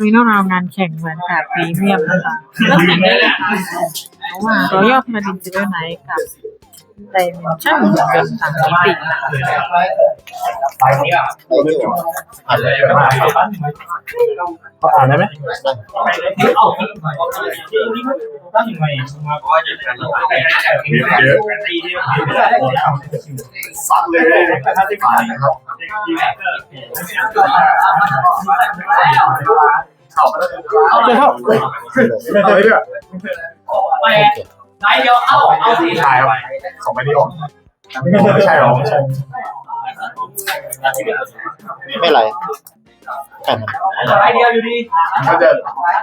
มีน้องราวงานแข่งเหมือนกับพรีเมียมนะคะเริ่มแต่งได้เลยค่ะเพราะว่าเรายอดมาดินจิเวลไนท์ กับ ไดเมนชั่นเป็นต่างมิตินะคะไปนี่อะไปนี่อ่านเลยอ่านได้ไหมเอาตั้งยังไงมาก็จะทำอะไรเยอะตีเดียวซัดเลยถ้าที่ผ่านนะครับเข้าไปแล้วเอาเลยเข้าเอาไปด้วย ไปไหนเดียวเอาเอาสิชายครับของไม่ได้ออกไม่ใช่หรอไม่ไรกันไหนเดียวอยู่ดีเขาจะ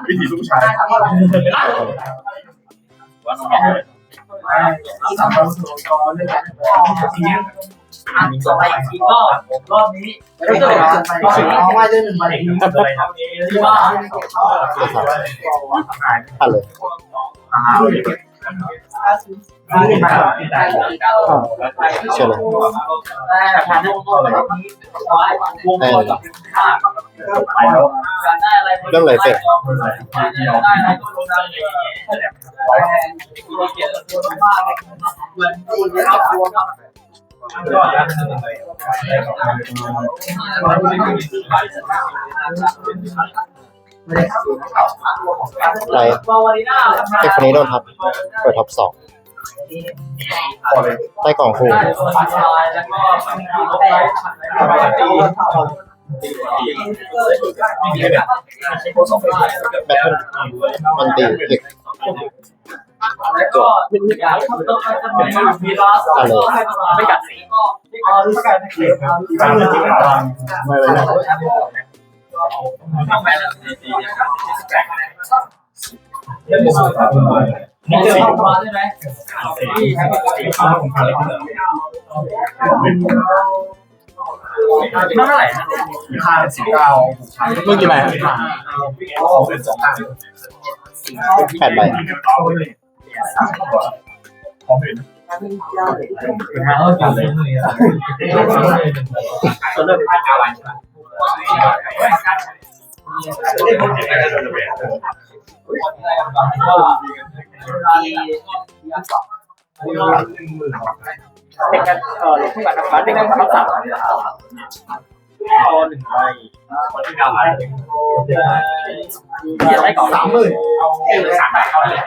วิธีลูกชายต่อไปอีกรอบรอบนี้ไม่ต้องเอาไว้ได้หนึ่งใบที่ว่าผ่านเลย เชื่อเลยแต่ผ่านได้วงแบบนี้วงก่อนกับห้าไปแล้วการได้อะไรได้อะไรสิ ตัวมากเหมือนที่เราตัวครับไรวาวารีน่าเด็กคนนี้โดนทับเปิดท็อปสองพอเลยใต้กล่องคู่ได้ตัวพันลายแล้วก็แต่ตีแบทเทิลมันตีเด็กแล้วก็อยากทำต้องจะเป็นมีลาสไม่กัดสีก็อ๋อรู้สึกการเกลีย ดการจริงไม่เลยนะทำไมล่ะตีเนี่ยนี่เจอเข้ามาใช่ไหมนั่นเท่าไหร่ค่าสิบเก้ามึงกี่ใบของเป็นสองข้างแปดใบของเป็นมาเออจับเลยตัวเลือกพันอะไรใช่ไหม เป็นการเอ่อลงทุนกับนักบาสเป็นการทำสามเอาหนึ่งใบคนที่ดาวอยากได้ก่อนสามหมื่นเออสามใบเอาเลย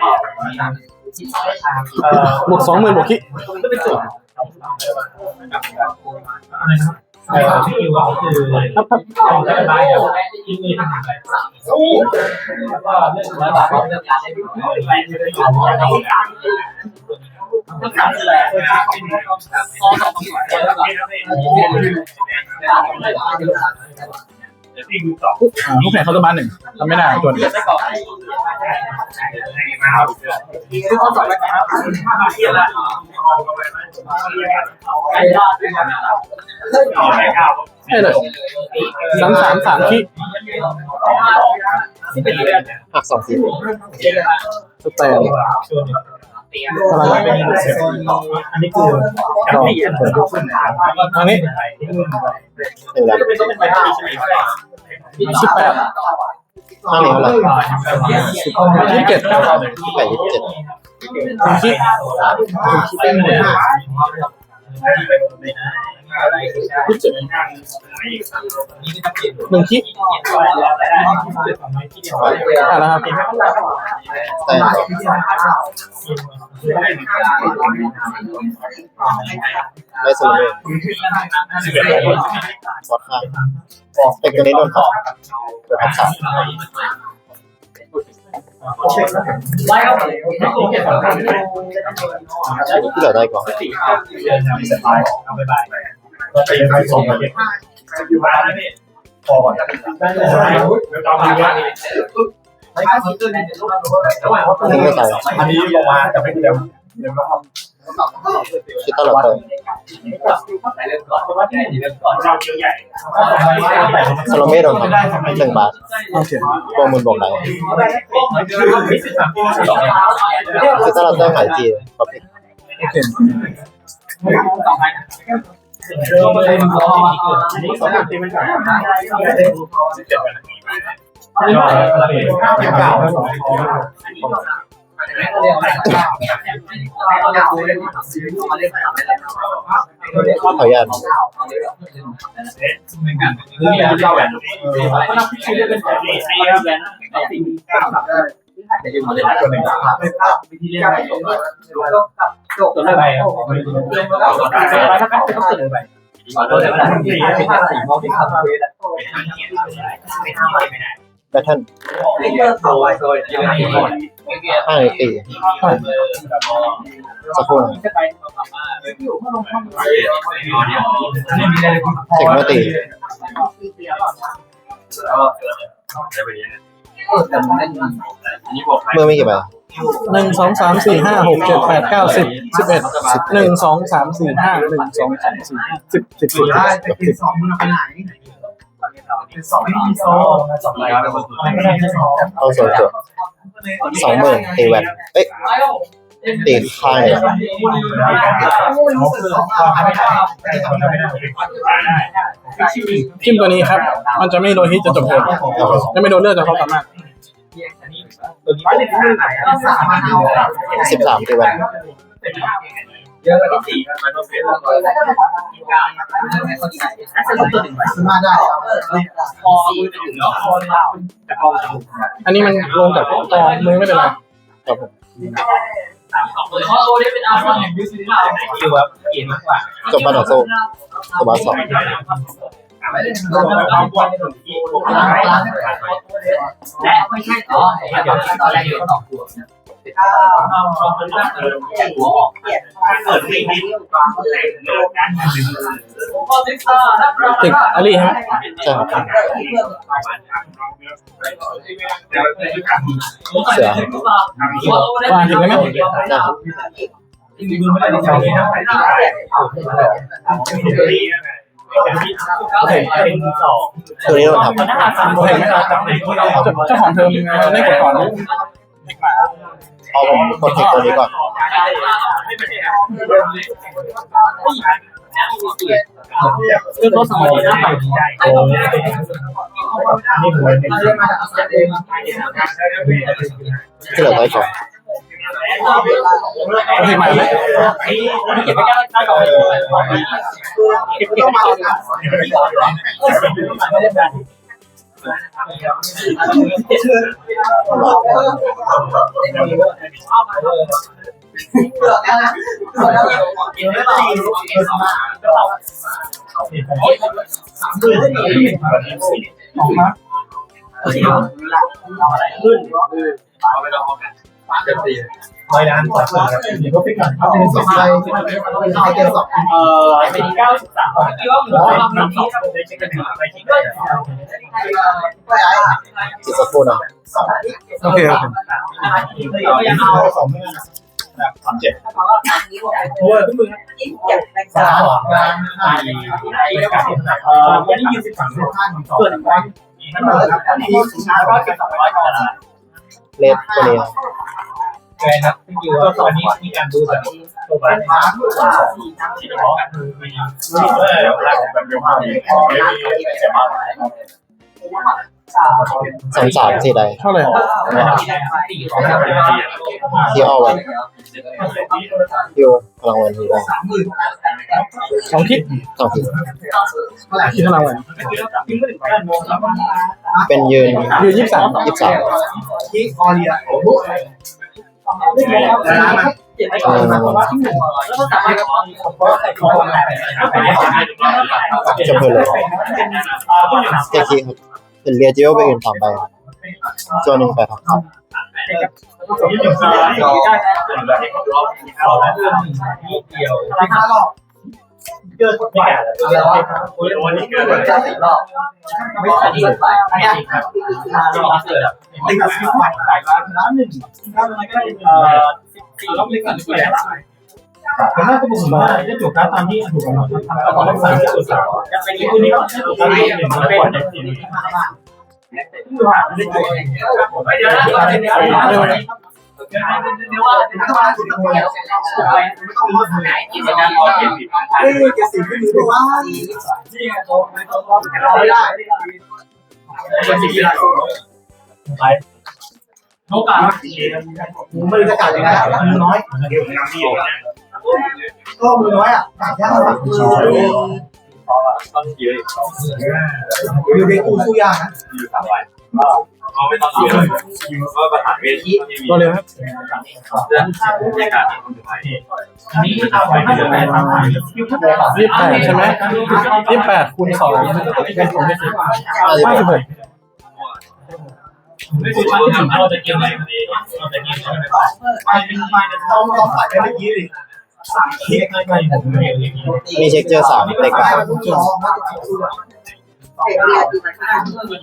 เอ่อบวกสองหมื่นบวกคิดก็เป็นส่วนอ่อครับครับ เอาได้ไหมที่มีทางไหนสู้แล้วก็เรื่องร้อยบาทเรื่องการได้ไปไปได้การได้การต้องการอะไรพอสองส่วนแล้วก็อ่า ลูกแข่งเขาตัวบ้านหนึ่งทำไม่ได้จนได้ก่อนคือข้อสอบแล้วครับเทียนละไอ้รอดด้วยกันให้เลยสามสามสามคิที่เป็นเรื่องหักสองสี่สแต นพลังเป็นอันนี้คือการตีอันเปลี่ยนขึ้นทางนี้หนึ่งแรมเป็นต้องเป็นใบที่ใช่ไหมสิบแปดข้างนี้เท่าไหร่ยี่สิบเจ็ดคุณคิดคุณคิดเป็นหมื่นห้า ยี่สิบเจ็ดหนึ่งคิอ่าแล้วครับแต่ได้สโลเมวัดข้างเด็กคนนี้โดนทับเปิดท็อปสามไล่ เข้าไปที่เหลือได้ก่อนตีใครสองเลยพอก่อนทิ้งก็ตายอันนี้ลงมาแต่ไม่เร็วเร็วแล้วครับคิดตลอดเปิดสโลเมโดนทับหนึ่งบาทโอเคโปรมูลบอกไหนคือถ้าเราเติมหมายจีก็ผิดโอเคเล ยมันก็อันนี้สองตีมันก่อนเก่าขออนุญาต คืออยากเล่าแบบเขานับชื่อเป็นแบบนี้ไอ้แบนสิ่งจะอยู่มาเลยตัวหนึ่งวิธีเล่นไปตัวละใบอะถ้าเขาต้องตื่นไปขอโทษนะสี่สี่สี่โมงที่ขับเวทแบทเทิลโซ่โซ่ยังไม่หมดห้าในตีสักครู่นะจะไปเทคโนตีเมื่อไม่กี่ใบหนึ่งสองสามสี่ห้าหกเจ็ดแปดเก้าสิบสิบเอ็ดหนึ่งสองสามสี่ห้าหนึ่งสองสามสี่ห้าสิบสิบสิบได้แต่กินสองมันไปไหนเป็นสองไม่มีโซ่สองอะไรไม่ได้สองเข้าโซนจดสองหมื่นตีแวนเอ้ยตีข้างเลยจิ้มตัวนี้ครับ มันจะไม่โดนฮิตจะจบเทิร์นจะไม่โดนเลือดจะเขาสามารถ สิบสามตีแวนเยอะที่สี่มันต้องเปลี่ยนมาได้พอมือถึงแล้วพอเราแต่พอเราอันนี้มันลงจากกองมือไม่เป็นไรครับผมเพราะโอเดเป็นอาร์ฟแห่งยูซิล่าคิวแบบเขียนมากกว่าจบบ้านต่อโซ่ตัวบาสสอง และไม่ใช่ต่อเดี๋ยวตอนแรกอยู่ต่อหัวหัวออกเกิดเพลงนี้พอสิบห้านับติดอารีฮะใช่ครับวางถึงไหมได้ค รับเป็นสองตัวนี้โดนทหน้าสามคนไม่รับจากไหนก็เราเจ้าของเทอมไม่กดก่อนเอาผมกดเทคตัวนี้ก่อนคือเขาสมัยหน้าไปได้โอ้นี่ผมเป็นที่เหลือร้อยสอง โอเคใหม่ไหมไอ้คนที่เก็บไปได้หน้ก่อนเก็บเก็บมาไม่ได้แบบร้อยล้านกว่าครับเดี๋ยวก็ไปกันเขาเป็นสองใบเป็นใครเกินสองเออเป็นเก้าสิบสามคิดว่าหมูทำน้ำพริกได้เช็คกันไปคิดว่าจิตสักครู่นะโอเคโอเคยังเอาสองมื่นสามเจ็ดโอ้ยทุกมือสามสองล้านห้าเออวันนี้ยืนสิบสามห้าหนึ่งสองส่วนวันนั่นเลยครับที่ช้าก็เก็บสองร้อยก่อนนะ เลสตัวเดียวใช่ครับที่อยู่ตอนนี้มีการดูแบบตัวบ้านที่เฉพาะคือมีที่เออแบบเยดียวกันเลย สามสามสี่ใดเท่าไหร่ที่อ้อไว้ฮิวพลังวันฮิวได้สองคิดสองทีคิดเท่าไหร่เป็นยืนยืนยี่สิบสามยี่สิบสามที่ออเรียโอ้โหเอ่อจะเพลินเลยเจ๊คีครับ เป็นเรียจิโอไปอื่นสามใบตัวหนึ่งไปพักครับเกิดไม่แก่เลยวันนี้เกิดจะสิบรอบไม่ใช่ที่ไปเนี่ยถ้ารอบเกิดติดกับสิบวันหลายล้านล้านหนึ่งเอ่อสี่รอบเล็กกันเลย ผมน่าจะบอกว่าจะจบการตามที่ถูกกำหนดทำต่อต้องสามที่สุดสามจะเป็นที่คุณนี่ก็ถูกต้องเลยเป็นไม่เดี๋ยวนะเดี๋ยวนะเเรียกว่าเป็นว่าคุณต้องเกี่ยวกับไปไม่ต้องรู้ไหนที่จะการเก็บผิดเฮ้ยเกสีขึ้นมือว่านี่ไงตัวไม่ต้องเราไม่ได้เป็นสิ่งที่เราไปโอ กาสมือไม่รู้จะกัดยังไงมือน้อยก็มือน้อยอะกัดยากอะต้องเยอะอยู่ในกูสู้ยากนะอยู่สามวันเขาไม่ต้องเยอะก็ประหารเวทีที่มีตัวเร็วครับเรื่องในการที่คุณไปนี่เอาไปเยอะไหมยี่สิบแปดใช่ไหมยี่สิบแปดคูณสองเป็นของที่สิบห้สิบห้าเอ็สิดบหกไม่รู้ว่าเราจะเกี่ยวอะไรกันดีเราจะเกี่ยวอะไรไปเป็นไปในต้องต้องฝ่ายไปเมื่อกี้ดิเล้ๆผ มเองมีเช็คเจอสามในกลาง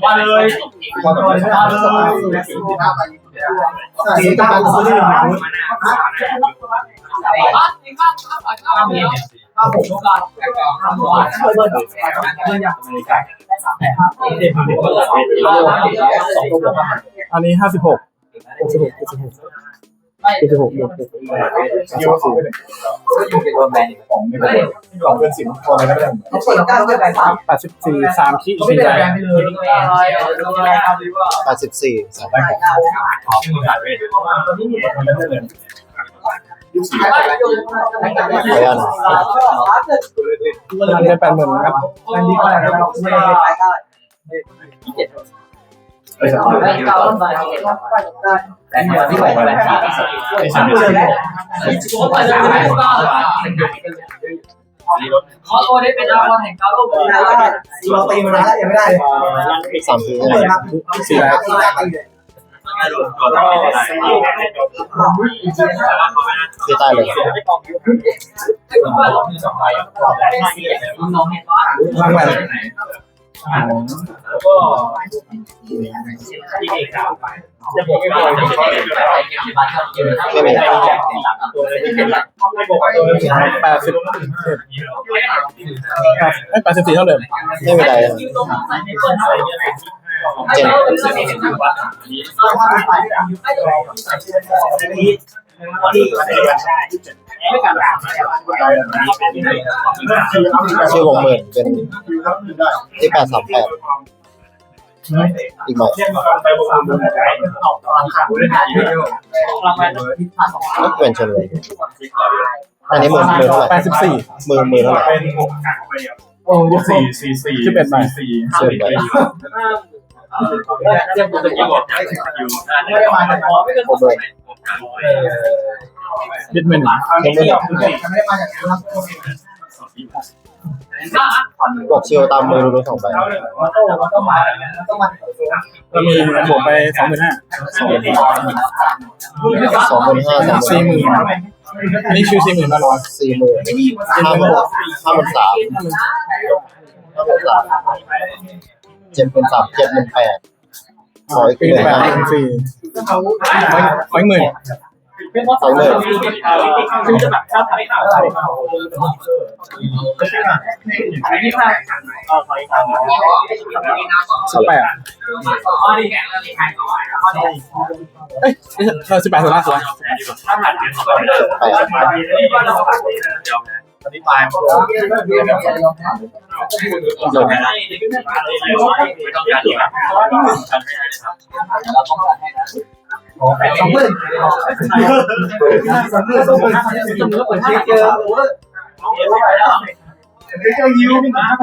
มาเลยมาเลยมาเลยใส่ตาซื้อได้ยังไงถ้าผมต้องการทำหัวช่วยเบิร์ดเพื่อนอยากอเมริกาเด็กเด็กก็เลยสองตัวอันนี้ห้าสิบหกหกสิบหกเจ็ดสิบหก เจ็ดสิบหกบวกหกเยอะสุดอยู่ในโดนแบนของไม่เป็นกล่องเป็นสิบคนอะไรก็ได้เขาเปิดก้าวไปสามแปดสิบสี่สามขีดก็ไม่สี่ได้ใบแบนไปเลยแปดสิบสี่สามขอเป็นภาษ เขอนุญาตนะอันนี้แปดหมื่นรับอันนี้ก็ได้เราไม่ได้แต่เดี๋ยวที่ผมไปที่สามเก้านไม่ก็เขาโอได้เป็นอาวุธแห่งการโลกเลยเราตีมานานแล้วยังไม่ได้เลยสามทีเปิใช่ดไหมนะสี่แล้วตีได้ตีเลยก็ต้องไปได้ที่ใต้เลยน้องเห็นว่ารางวัล แล้วก็ที่เอกาวจะบอกไม่ได้จะเป็นบ้าเก็บบ้านเก็บไม่มีตัวเลยที่เป็นไม่บอกตัวเลยแปดสิบแปดสิบสี่เท่าเดิมไม่มีอะไรเจ็ ดชื่อวงหมื่นเป็นที่แปดสามแปดอีกหน่อยก็เป็นเฉลยอันนี้หมื่นหมื่นเท่าไหร่แปดสิบสี่หมื่นหมื่นเท่าไหร่โอ้ยี่สิบสี่สิบเอ็ดใบเชื่อมไปเรียกตัวตะกี้บอกอยู่ไม่ได้มาจากผมเลย ยึดเงินยังไม่ไม่ได้มาจากกบอกเชียวตามมือรู้สองใบก็มีบวกไปสองหมื่นห้าสองหมื่นห้าสองหมื่นสี่หมื่นอันนี้ชื่อสี่หมื่นมาร้อยสี่หมื่นห้าหมื่นห้าหมื่นสามห้าหมื่นสาม เจ็ดหมื่นสามเจ็ดหมื่นแปดขออีกปีหมื่นแปดห้าหมื่นสี่เขาขออีกหมื่นสองหมื่นคือจะแบบชอาไรอันนี้ค่ะเออขออีกครั้งสิบแปดอ๋อนี่แข่งแล้วนี่แข่งก่อนอ๋อนี่เอ้ยเออสิบแปดสุดล่าสุดถ้าผ่านเดี๋ ยวเขาไม่ได้ที่บ้านเราผ่านเดี๋ยวตอนนี้ตายหมดแล้วจบไม่ได้ไม่ต้องการที่แบบฉันไม่ได้ครับเราต้องการให้นะสองหมื่นสองหมื่นสองหมื่นสองหมื่นเปิดเจอ โอ้ยเจอยิวการ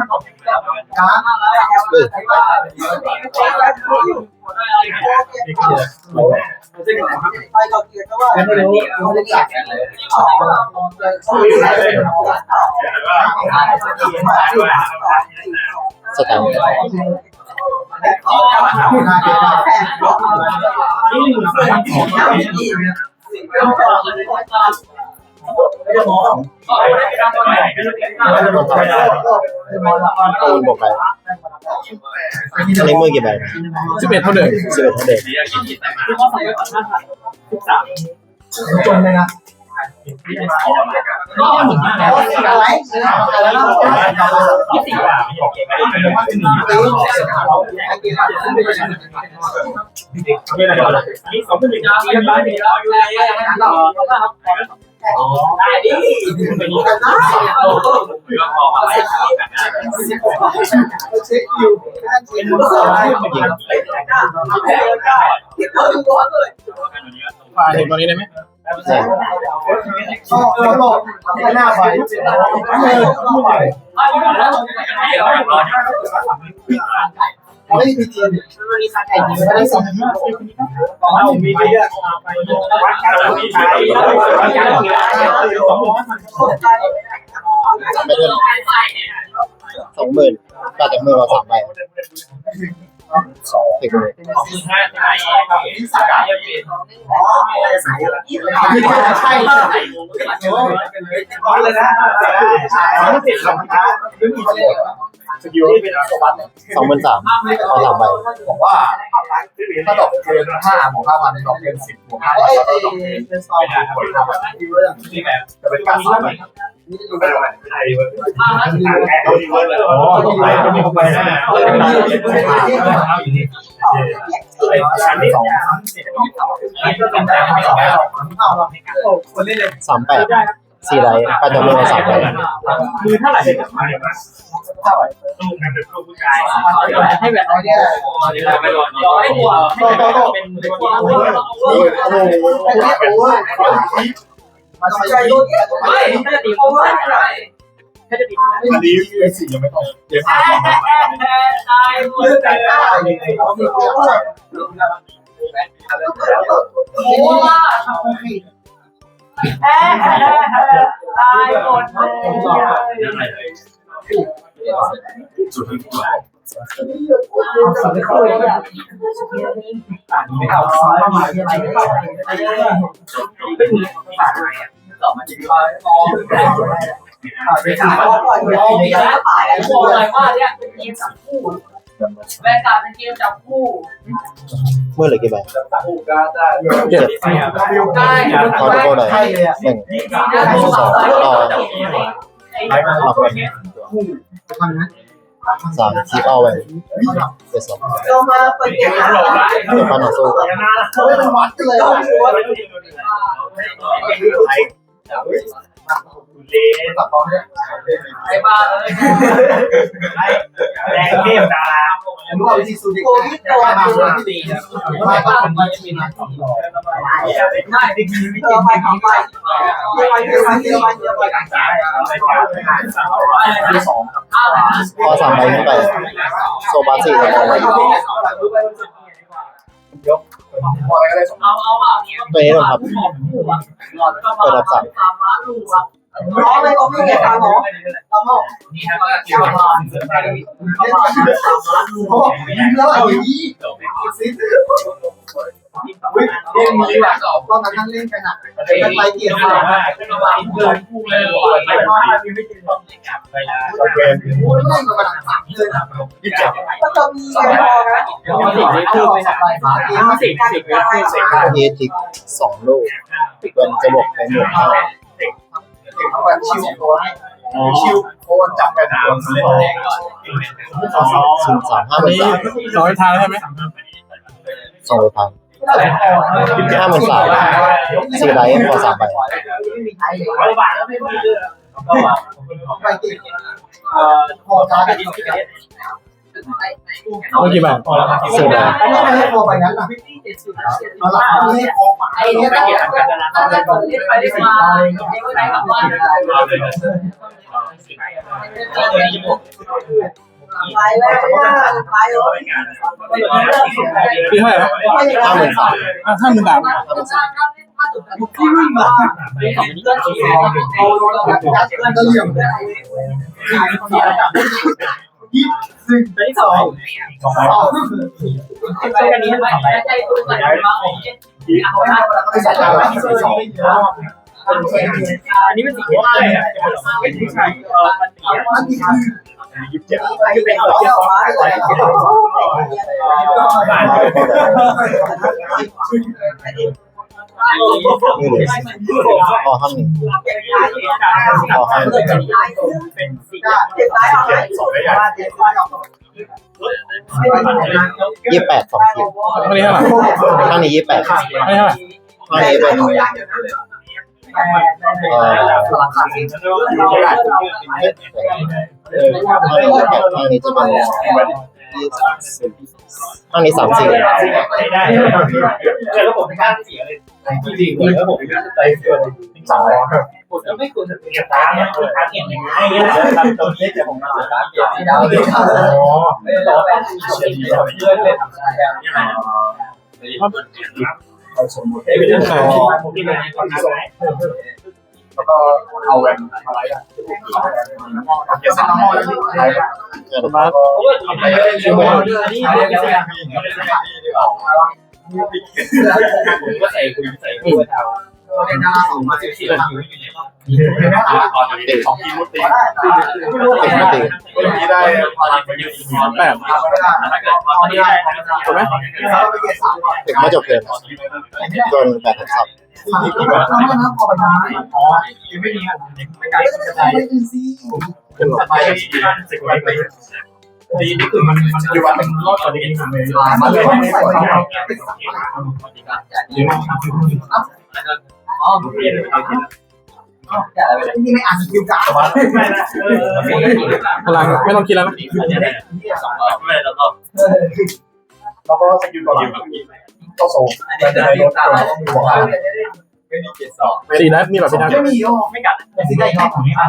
เฮ้ยไม่รู้ไม่ได้จับสแตมป์ ตูนบอกไปอันนี้มือกี่ใบสิบเอ็ดเท่าเดิมสิบเอ็ดเท่าเด็กจนเลยนะ ก็เหมือนกันอะไรอะไรนะยี่สิบอะนี่สองพันหนึ่งนะไม่ได้ไม่ได้อยู่ในต่อครับได้ดิเป็นนี้ก็ได้โอ้โหก็พออะไรเช็คอยู่เป็นมือสองที่ยิงฝ่าเห็นตัวนี้ได้ไหมใช่ชอบชอบหน้าไป ไม่มีเทียนมีสายไก่ยิงไม่ได้สองมีไปเยอะวัดกันมีใช้วัดกันมีสองไม่นสองหมื่นก็จะมือเราสามใบ ติดเลยสกัดยังเป็นใช่เลยนติดหรอกไม่มีเทียนสกิลที่เป็นสมบัตสองหมื่นสามเอาสามใบบอกว่าถ้าดอกเกินห้าหมวกห้าพันดอกเกินสิบหมวกห้าพันก็ดอกเกินเป็นซองหมวกห้าพันที่เรื่องที่แบบจะเป็นการสร้าง ได้ไหมไทยเว้ยเราดีเว้ยเลยอ๋อไทยก็มีคนไปหน้าเอาอยู่นี่ชั้นที่สองนี่ไร่ไม่สองแล้วเอาสามแปดสี่ไรก็จากมือเราสามใบมือเท่าไหร่เลยมาเนี่ยเท่าไหร่ลูกนั่นเป็นลูกผู้ชายให้แบบร้อยเนี่ยไปโดนร้อยหัวเป็นตัวโอ้โหโอ้โห มาใช้รุ่นไม่ถ้าะตีโอ้ยถ้าจะตีอันนี้เอสี่ยังไม่ต้องเยอะมากตายหมดเลือกแต่ได้เลยเขามีเยอะมากโอ้ตายหมดเลยไม่เอาซ้ายมาเยอะไม่เอาเป็นฝากอะไรอะต่อมาจะมี ว่าไปขายก่อนโอ้ยแล้วตายบอกเลยว่าเนี่ยเป็นเกมจับคู่แวนการ์ดเป็นเกมจับคู่เมื่อเหลือกี่ใบเจ็ดไปอะได้คอร์ดโก้ไหนใช่เลยอะหนึ่งสองหลับไปทำนะ สามคีเอาไว้เจ็ดสองเรามาเปิดเกมหลบได้เดี๋ยวฟันต่อสู้เขาไม่เป็นวัดกันเลย เลนตัดตอนไอ้บ้าเลยแรงเทพดารารู้ว่าวิธีสูดิโอ้ยตัวมาดีมาบ้านมาจะมีนะง่ายดีเออไปของไปเที่ยวไปเที่ยวไปเที่ยวไปเที่ยวไปกันสายสองพอสามใบขึ้นไปโซบาสี่สอ เอาเอาเอาตัวนี้ครับเปิดรับสามถามมาลูกอะร้องเลยก็ไม่เก็บตามหมอตามหมอนี่ฮะก็คิดว่ายิ้มแล้ อะยิ้มซิเล่นมือหลักตอนนั้นนั่งเล่นกันอะเป็นไปเกียร์มาเป็นระบายเดินพุ่งเลยไปทอดมีไม่กินต้องกลับไปแล้วโอ้ยเล่นกับมันสามเลยนะยี่สิบก็จะมีเงินพอนะคือไปไปมาเกมมาสิบสิบเมตรสิบเอทิกสองลูกเป็นจะบวกไปหมื่นห้าแบบชิวตัวชิวโอนจับกันสามโดนเล่เล่นนแรแรงงก่ก่ออนนศูนย์สามห้าอันหมื่นนี้สามร้อยทางใช่ไหมสองพัน ห้าหมื่นสามสี่ไรพอสามใบไม่มีใครเลยร้อยบาทแล้วไม่มีเรื่องไปติดเอ่อพอการดิสเคทเอากี่บาทสี่ใบไม่ ได้ให้พอไปนั้นนะเอาละไม่ให้พอมาไอ้ไอ้เนี่เนี่ยยไปต้องเล่นไปเล่นมาเล่นไปกลับานไปแล้วปีเท่าไหร่นะห้าหมื่นห้าหมื่นสามห้าหมื่นสามที่วิ่งมาเอายัดเงินเหลี่ยมยี่สิบเป็นสองสองใช่กันนี้ไหมใช่ตัวไหนมาของเอาหน้าไม่ใช่แล้วไม่ใช่สองอันนี้เป็นสิ่งที่ไม่ใช่เออมัน นี้ยี่สิบเจ็ดที่เป็นเอาเยอะมาเลยนี่เลยพอห้าหนึ่งพอห้าหนึ่งเป็นสี่เจ็บตายเอาไหมเจ็บตายเอายี่แปดสองทีข้างนี้เท่าไหร่ข้างนี้ยี่แปดข้างนี้เท่าไหร่ข้างนี้เป็น เออข้างนี้จะเป็นข้างนี้สามสี่ได้แล้วผมไม่กล้าเสียเลยจริงๆแล้วผมไม่กล้าไปเสียเลยสองผมไม่ควรจะเสียตาเนี่ยคือตาเห็นอย่างไรเนี่ยตรงนี้เดี๋ยวผมมาตาเปลี่ยนที่ดาวเลยอ๋อไม่ต้องไปเฉียดเยอะเลยทำได้ใช่ไหมไม่ได้ใส่ผมที่ไหนมีคนที่ส่ง แล้วก็เอาแวนอะไรอะเกี่ยวกับน้ำมันอะไรอะมาเอาไปเลยชั่วโมงนี่ไม่ได้ผมก็ใส่คุณใส่คุณเอามาสิบสี่อยู่อยู่ในห้องเด็กของพีมุตีเด็กไม่ตีที่ได้พลังไปเยอะอีกแปดถ้าเกิดตอนนี้ได้ถูกไหมเด็กไม่จบเกินโดนแปดทับศัพท์อ๋อยังไม่ดีไม่กล้าจะไปเป็นหรอไปที่บ้านสิบวันไปดีนี่คือมันมันอยู่วันเป็นรอบตอนนี้เลยมันเลยไม่ใส่อ๋อเปลี่ยนนี่ไม่อ่านคิวการ์ดพลังไม่ต้องคิดแล้วนะสองรอบไม่แล้วก็แล้วก็สกิลก่อน ก็ส่งจะได้ลดตัวต้องมีหัวไม่มีเจ็ดสองสี่นัดมีแบบพี่นัทไม่มีโยไม่กัดสิได้ครับไม่กัด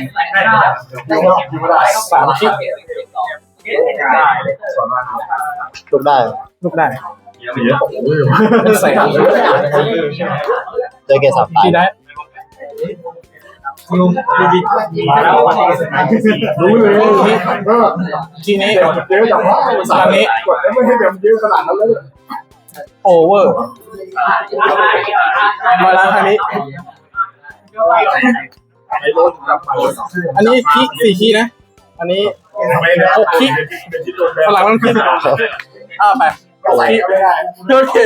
ไม่ได้ได้ครับอยู่ไม่ได้สามคิดได้ส่วนลูกได้ลูกได้เยอะเยอะเป็นแสนเจอเกสามตายทีได้มาแล้ววันนี้รู้เลยทีนี้เยอะจังวะสามนี้แล้วไม่ให้แบบเยอะขนาดนั้นเลย โอเวอร์มาล้างทางนี้ไอ้รถกลับมาอันนี้คีสี่คีนะ อันนี้ไม่ได้หกคิดเป็นที่โดนแบพลังมันคีอ่าไปก็ใส่ไม่ได้โอเค